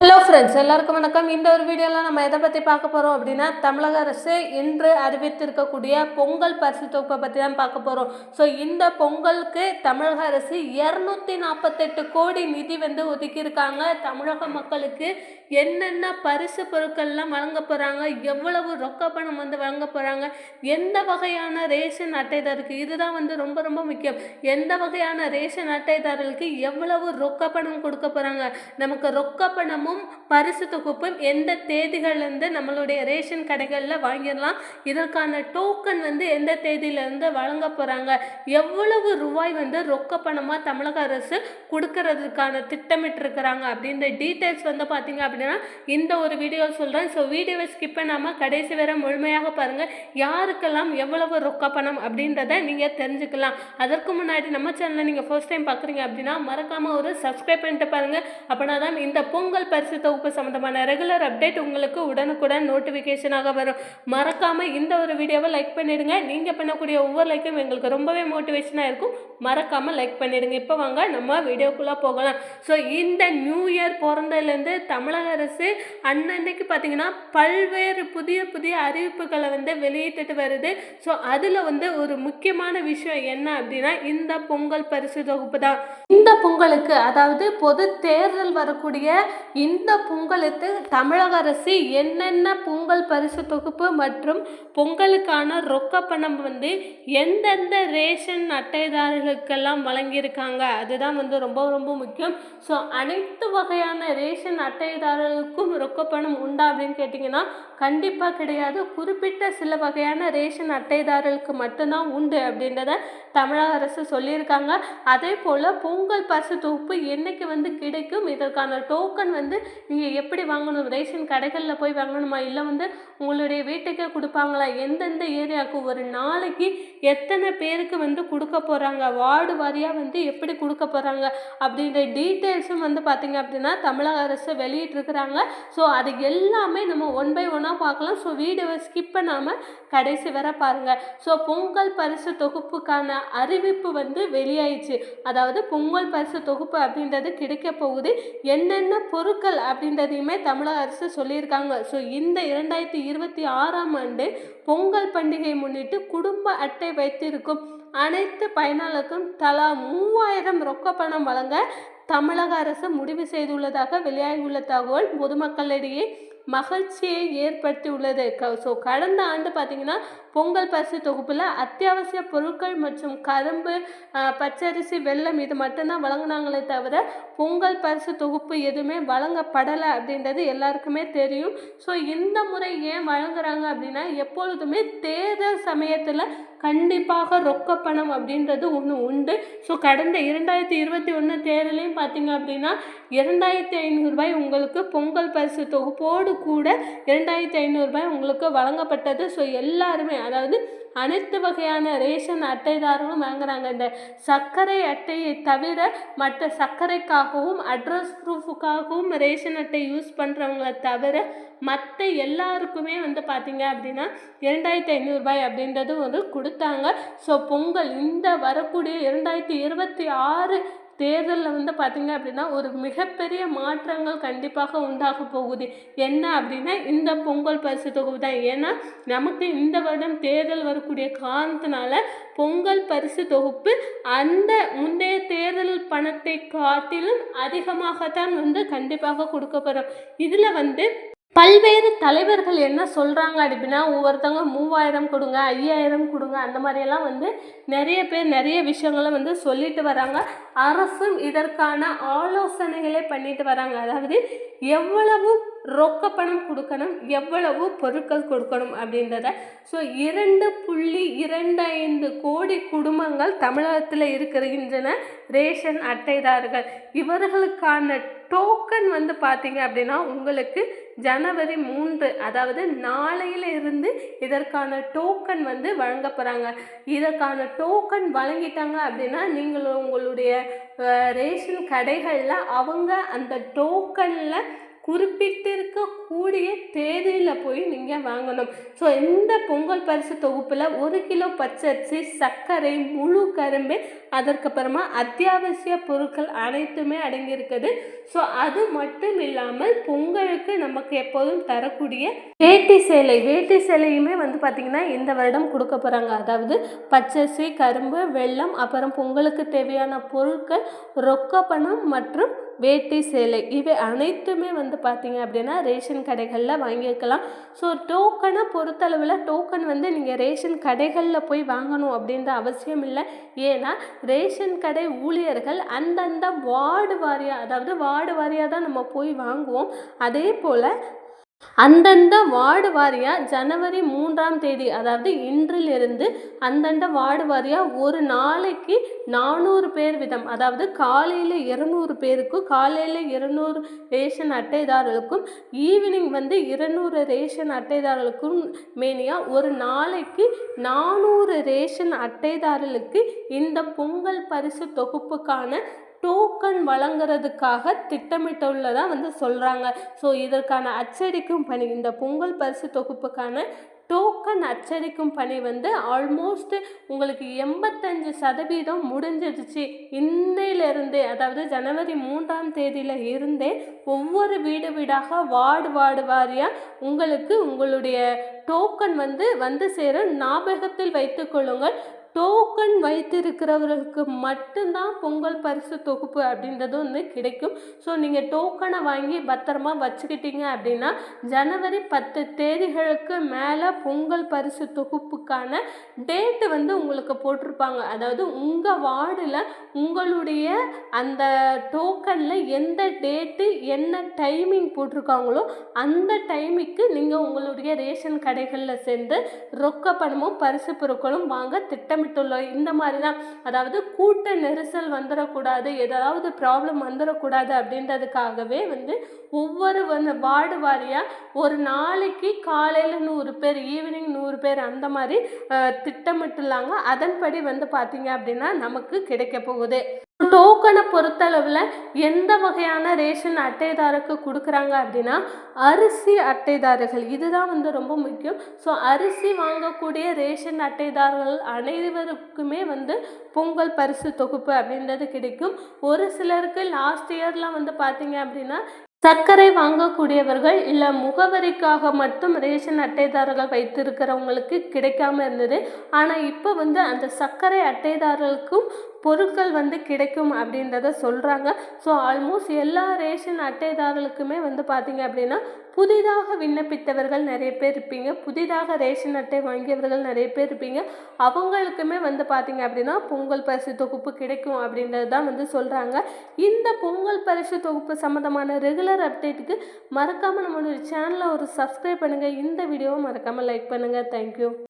Hello friends எல்லாருக்கும் வணக்கம். இந்த ஒரு வீடியோவில் நம்ம எதை பற்றி பார்க்க போகிறோம் அப்படின்னா தமிழக அரசு இன்று அறிவித்திருக்கக்கூடிய பொங்கல் பரிசு தொகுப்பை பற்றி தான் பார்க்க போகிறோம் ஸோ இந்த பொங்கலுக்கு தமிழக அரசு இரநூத்தி நாற்பத்தெட்டு கோடி நிதி வந்து ஒதுக்கியிருக்காங்க. தமிழக மக்களுக்கு என்னென்ன பரிசு பொருட்கள்லாம் வழங்க போகிறாங்க எவ்வளவு ரொக்க பணம் வந்து வழங்க போகிறாங்க எந்த வகையான ரேஷன் அட்டைதாருக்கு இதுதான் வந்து ரொம்ப ரொம்ப முக்கியம். எந்த வகையான ரேஷன் அட்டைதாரர்களுக்கு எவ்வளவு ரொக்க பணம் கொடுக்க போகிறாங்க நமக்கு ரொக்க பணமும் பரிசு தொகுப்பும் எந்த தேதிகள்லேருந்து நம்மளுடைய ரேஷன் கடைகளில் வாங்கிடலாம் இதற்கான டோக்கன் வந்து எந்த தேதியிலேருந்து வழங்க போகிறாங்க எவ்வளவு ரூபாய் வந்து ரொக்க பணமாக தமிழக அரசு கொடுக்கறதுக்கான திட்டமிட்டிருக்கிறாங்க அப்படின்ற டீட்டெயில்ஸ் வந்து பார்த்தீங்க அப்படின்னா இந்த ஒரு வீடியோ சொல்கிறேன் ஸோ வீடியோவை ஸ்கிப் பண்ணாமல் கடைசி வரை முழுமையாக பாருங்கள் யாருக்கெல்லாம் எவ்வளவு ரொக்க பணம் அப்படின்றத நீங்கள் தெரிஞ்சுக்கலாம். அதற்கு முன்னாடி நம்ம சேனலை நீங்கள் ஃபர்ஸ்ட் டைம் பார்க்குறீங்க அப்படின்னா மறக்காமல் ஒரு சப்ஸ்கிரைப் பண்ணிட்டு பாருங்கள் அப்படின்னா தான் இந்த பொங்கல் பரிசு தொகுப்பு சம்மந்தமான ரெகுலர் அப்டேட் உங்களுக்கு உடனுக்குடன் நோட்டிஃபிகேஷனாக வரும். மறக்காமல் இந்த ஒரு வீடியோவை லைக் பண்ணிடுங்க. நீங்கள் பண்ணக்கூடிய ஒவ்வொரு லைக்கும் எங்களுக்கு ரொம்பவே மோட்டிவேஷனாக இருக்கும். மறக்காமல் லைக் பண்ணிடுங்க. இப்போ வாங்க நம்ம வீடியோக்குள்ளே போகலாம். ஸோ இந்த நியூ இயர் பிறந்ததுலேருந்து தமிழக அரசு அன்னன்னைக்கு பார்த்தீங்கன்னா பல்வேறு புதிய புதிய அறிவிப்புகளை வந்து வெளியிட்டுட்டு வருது. ஸோ அதில் வந்து ஒரு முக்கியமான விஷயம் என்ன அப்படின்னா இந்த பொங்கல் பரிசு தொகுப்பு தான். இந்த பொங்கலுக்கு அதாவது பொது தேர்தல் வரக்கூடிய இந்த பொங்கலுக்கு தமிழக அரசு என்னென்ன பொங்கல் பரிசு தொகுப்பு மற்றும் பொங்கலுக்கான ரொக்க பணம் வந்து எந்தெந்த ரேஷன் அட்டைதாரர்களுக்கெல்லாம் வழங்கியிருக்காங்க? அதுதான் வந்து ரொம்ப ரொம்ப முக்கியம். ஸோ அனைத்து வகையான ரேஷன் அட்டைதாரர்களுக்கும் ரொக்க பணம் உண்டா அப்படின்னு கேட்டிங்கன்னா கண்டிப்பாக கிடையாது. குறிப்பிட்ட சில வகையான ரேஷன் அட்டைதாரர்களுக்கு மட்டும்தான் உண்டு அப்படின்றத தமிழக அரசு சொல்லியிருக்காங்க. அதே போல் பொங்கல் பரிசு தொகுப்பு என்றைக்கு வந்து கிடைக்கும்? இதற்கான டோக்கன் வந்து நீங்கள் எப்படி வாங்கணும்? ரேஷன் கடைகளில் போய் வாங்கணுமா? இல்லை வந்து உங்களுடைய வீட்டுக்கே கொடுப்பாங்களா? எந்தெந்த ஏரியாவுக்கு ஒரு நாளைக்கு எத்தனை பேருக்கு வந்து கொடுக்க போகிறாங்க வார்டு வாரியாக வந்து எப்படி கொடுக்க போகிறாங்க அப்படின்ற டீட்டெயில்ஸும் வந்து பார்த்திங்க அப்படின்னா தமிழக அரசு வெளியிட்டிருக்கிறாங்க. ஸோ அது எல்லாமே நம்ம ஒன் பை ஒன்னாக பார்க்கலாம். ஸோ வீடியோவை ஸ்கிப் பண்ணாமல் கடைசி வர பாருங்கள் ஸோ பொங்கல் பரிசு தொகுப்புக்கான அறிவிப்பு வந்து வெளியாயிடுச்சு. அதாவது பொங்கல் பரிசு தொகுப்பு அப்படின்றது கிடைக்க போகுது. என்னென்ன பொருட்கள் அப்படின்றதையுமே தமிழக அரசு சொல்லியிருக்காங்க. ஸோ இந்த இரண்டாயிரத்தி இருபத்தி ஆறாம் ஆண்டு பொங்கல் பண்டிகை முன்னிட்டு குடும்ப அட்டை வைத்திருக்கும் அனைத்து பயனாளருக்கும் தலா மூவாயிரம் ரொக்க பணம் வழங்க தமிழக அரசு முடிவு செய்துள்ளதாக வெளியாகியுள்ள தகவல் பொதுமக்களிடையே மகிழ்ச்சியை ஏற்படுத்தியுள்ளது க ஸோ கடந்த ஆண்டு பார்த்திங்கன்னா பொங்கல் பரிசு தொகுப்பில் அத்தியாவசிய பொருட்கள் மற்றும் கரும்பு பச்சரிசி வெல்லம் இது மட்டும்தான் வழங்கினாங்களே தவிர பொங்கல் பரிசு தொகுப்பு எதுவுமே வழங்கப்படலை அப்படின்றது எல்லாருக்குமே தெரியும். ஸோ இந்த முறை ஏன் வழங்குறாங்க அப்படின்னா எப்பொழுதுமே தேர்தல் சமயத்தில் கண்டிப்பாக ரொக்க பணம் அப்படின்றது ஒன்று உண்டு. ஸோ கடந்த இரண்டாயிரத்தி இருபத்தி ஒன்று தேர்தலையும் பார்த்தீங்க அப்படின்னா இரண்டாயிரத்தி ஐநூறுரூபாய் உங்களுக்கு பொங்கல் பரிசு தொகுப்போடு கூட இரண்டாயிரத்தி ஐநூறுரூபாய் உங்களுக்கு வழங்கப்பட்டது. ஸோ எல்லாருமே அதாவது அனைத்து வகையான ரேஷன் அட்டைதாரர்களும் வாங்குறாங்க. இந்த சர்க்கரை அட்டையை தவிர மற்ற சர்க்கரைக்காகவும் அட்ரஸ் ப்ரூஃபுக்காகவும் ரேஷன் அட்டை யூஸ் பண்ணுறவங்கள தவிர மற்ற எல்லாருக்குமே வந்து பார்த்தீங்க அப்படின்னா இரண்டாயிரத்தி ஐநூறுரூபாய் அப்படின்றது வந்து கொடுத்தாங்க. ஸோ பொங்கல் இந்த வரக்கூடிய இரண்டாயிரத்தி இருபத்தி ஆறு தேர்தலில் வந்து பார்த்திங்க அப்படின்னா ஒரு மிகப்பெரிய மாற்றங்கள் கண்டிப்பாக உண்டாக போகுது. என்ன அப்படின்னா இந்த பொங்கல் பரிசு தொகுப்பு தான். ஏன்னா நமக்கு இந்த வருடம் தேர்தல் வரக்கூடிய காரணத்தினால பொங்கல் பரிசு தொகுப்பு அந்த முந்தைய தேர்தல் பணத்தை காட்டிலும் அதிகமாகத்தான் வந்து கண்டிப்பாக கொடுக்கப்படும். இதில் வந்து பல்வேறு தலைவர்கள் என்ன சொல்கிறாங்க அப்படின்னா ஒவ்வொருத்தவங்க மூவாயிரம் கொடுங்க ஐயாயிரம் கொடுங்க அந்த மாதிரியெல்லாம் வந்து நிறைய பேர் நிறைய விஷயங்களை வந்து சொல்லிட்டு வராங்க. அரசும் இதற்கான ஆலோசனைகளை பண்ணிட்டு வராங்க. அதாவது எவ்வளவு ரொக்க பணம் கொடுக்கணும் எவ்வளவு பொருட்கள் கொடுக்கணும் அப்படின்றத. ஸோ இரண்டு புள்ளி இரண்டு ஐந்து கோடி குடும்பங்கள் தமிழகத்தில் இருக்கிறகின்றன ரேஷன் அட்டைதாரர்கள். இவர்களுக்கான டோக்கன் வந்து பார்த்தீங்க அப்படின்னா உங்களுக்கு ஜனவரி மூன்று அதாவது நாளையில இருந்து இதற்கான டோக்கன் வந்து வழங்க போகிறாங்க இதற்கான டோக்கன் வழங்கிட்டாங்க அப்படின்னா நீங்கள் உங்களுடைய ரேஷன் கடைகளில் அவங்க அந்த டோக்கனில் குறிப்பிட்டிருக்கக்கூடிய தேதியில் போய் நீங்கள் வாங்கணும். ஸோ இந்த பொங்கல் பரிசு தொகுப்பில் ஒரு கிலோ பச்சரிசி சர்க்கரை முழு கரும்பு அதற்கப்புறமா அத்தியாவசிய பொருட்கள் அனைத்துமே அடங்கியிருக்குது. ஸோ அது மட்டும் இல்லாமல் பொங்கலுக்கு நமக்கு எப்போதும் தரக்கூடிய வேட்டி சேலை வேட்டி சேலையுமே வந்து பார்த்திங்கன்னா இந்த வருடம் கொடுக்க போகிறாங்க அதாவது பச்சரிசி கரும்பு வெல்லம் அப்புறம் பொங்கலுக்கு தேவையான பொருட்கள் ரொக்க பணம் மற்றும் வேட்டி சேலை இவை அனைத்துமே வந்து பார்த்திங்க அப்படின்னா ரேஷன் கடைகளில் வாங்கியிருக்கலாம். ஸோ டோக்கனை பொறுத்தளவில் டோக்கன் வந்து நீங்கள் ரேஷன் கடைகளில் போய் வாங்கணும் அப்படின்ற அவசியம் இல்லை. ஏன்னா ரேஷன் கடை ஊழியர்கள் அந்தந்த வார்டு வாரியாக அதாவது வார்டு வாரியாக தான் நம்ம போய் வாங்குவோம். அதே போல் அந்தந்த வார்டு வாரியாக ஜனவரி மூன்றாம் தேதி அதாவது இன்றிலிருந்து அந்தந்த வார்டு வாரியாக ஒரு நாளைக்கு நானூறு பேர் விதம் அதாவது காலையில் இருநூறு பேருக்கும் காலையில் இருநூறு ரேஷன் அட்டைதாரர்களுக்கும் ஈவினிங் வந்து இருநூறு ரேஷன் அட்டைதாரர்களுக்கும் மேனியாக ஒரு நாளைக்கு நானூறு ரேஷன் அட்டைதாரர்களுக்கு இந்த பொங்கல் பரிசு தொகுப்புக்கான டோக்கன் வழங்குறதுக்காக திட்டமிட்டுள்ளதாக வந்து சொல்கிறாங்க ஸோ இதற்கான அச்சடிக்கும் பணி இந்த பொங்கல் பரிசு தொகுப்புக்கான டோக்கன் அச்சடிக்கும் பணி வந்து ஆல்மோஸ்ட் உங்களுக்கு எண்பத்தஞ்சு சதவீதம் முடிஞ்சிடுச்சு. இன்னையிலிருந்தே அதாவது ஜனவரி மூன்றாம் தேதியில் இருந்தே ஒவ்வொரு வீடு வீடாக வார்டு வார்டு வாரியாக உங்களுக்கு உங்களுடைய டோக்கன் வந்து வந்து சேர ஞாபகத்தில் வைத்துக்கொள்ளுங்கள் டோக்கன் வைத்திருக்கிறவர்களுக்கு மட்டும்தான் பொங்கல் பரிசு தொகுப்பு அப்படின்றது வந்து கிடைக்கும். ஸோ நீங்கள் டோக்கனை வாங்கி பத்திரமா வச்சுக்கிட்டீங்க அப்படின்னா ஜனவரி பத்து தேதிகளுக்கு மேலே பொங்கல் பரிசு தொகுப்புக்கான டேட்டு வந்து உங்களுக்கு போட்டிருப்பாங்க. அதாவது உங்கள் வார்டில் உங்களுடைய அந்த டோக்கனில் எந்த டேட்டு என்ன டைமிங் போட்டிருக்காங்களோ அந்த டைமுக்கு நீங்கள் உங்களுடைய ரேஷன் கடைகளில் சேர்ந்து ரொக்க பணமும் பரிசு பொருட்களும் வாங்க திட்டமிட்டு கோயம்புத்தூரில் இந்த மாதிரி தான் அதாவது கூட்ட நெரிசல் வந்துடக்கூடாது ஏதாவது ப்ராப்ளம் வந்துடக்கூடாது அப்படின்றதுக்காகவே வந்து ஒவ்வொரு வந்து வார்டு வாரியாக ஒரு நாளைக்கு காலையில் நூறு பேர் ஈவினிங் நூறு பேர் அந்த மாதிரி திட்டமிட்டுள்ளாங்க அதன்படி வந்து பார்த்திங்க அப்படின்னா நமக்கு கிடைக்க போகுது. டோக்கனை பொறுத்தளவில் எந்த வகையான ரேஷன் அட்டைதாருக்கு கொடுக்குறாங்க அப்படின்னா அரிசி அட்டைதாரர்கள். இதுதான் வந்து ரொம்ப முக்கியம். ஸோ அரிசி வாங்கக்கூடிய ரேஷன் அட்டைதாரர்கள் அனைவருக்குமே வந்து பொங்கல் பரிசு தொகுப்பு அப்படின்றது கிடைக்கும். ஒரு சிலருக்கு லாஸ்ட் இயர்லாம் வந்து பார்த்தீங்க அப்படின்னா சர்க்கரை வாங்கக்கூடியவர்கள் இல்லை முகவரிக்காக மட்டும் ரேஷன் அட்டைதாரர்கள் வைத்திருக்கிறவங்களுக்கு கிடைக்காம இருந்தது. ஆனால் இப்போ வந்து அந்த சர்க்கரை அட்டைதாரர்களுக்கும் பொருட்கள் வந்து கிடைக்கும் அப்படின்றத சொல்கிறாங்க ஸோ ஆல்மோஸ்ட் எல்லா ரேஷன் அட்டைதாரர்களுக்குமே வந்து பார்த்திங்க அப்படின்னா புதிதாக விண்ணப்பித்தவர்கள் நிறைய பேர் இருப்பீங்க. புதிதாக ரேஷன் அட்டை வாங்கியவர்கள் நிறைய பேர் இருப்பீங்க. அவங்களுக்குமே வந்து பார்த்திங்க அப்படின்னா பொங்கல் பரிசு தொகுப்பு கிடைக்கும் அப்படின்றது தான் வந்து சொல்கிறாங்க இந்த பொங்கல் பரிசு தொகுப்பு சம்மந்தமான ரெகுலர் அப்டேட்டுக்கு மறக்காமல் நம்மளுடைய சேனலை ஒரு சப்ஸ்கிரைப் பண்ணுங்கள் இந்த வீடியோவை மறக்காமல் லைக் பண்ணுங்கள் தேங்க்யூ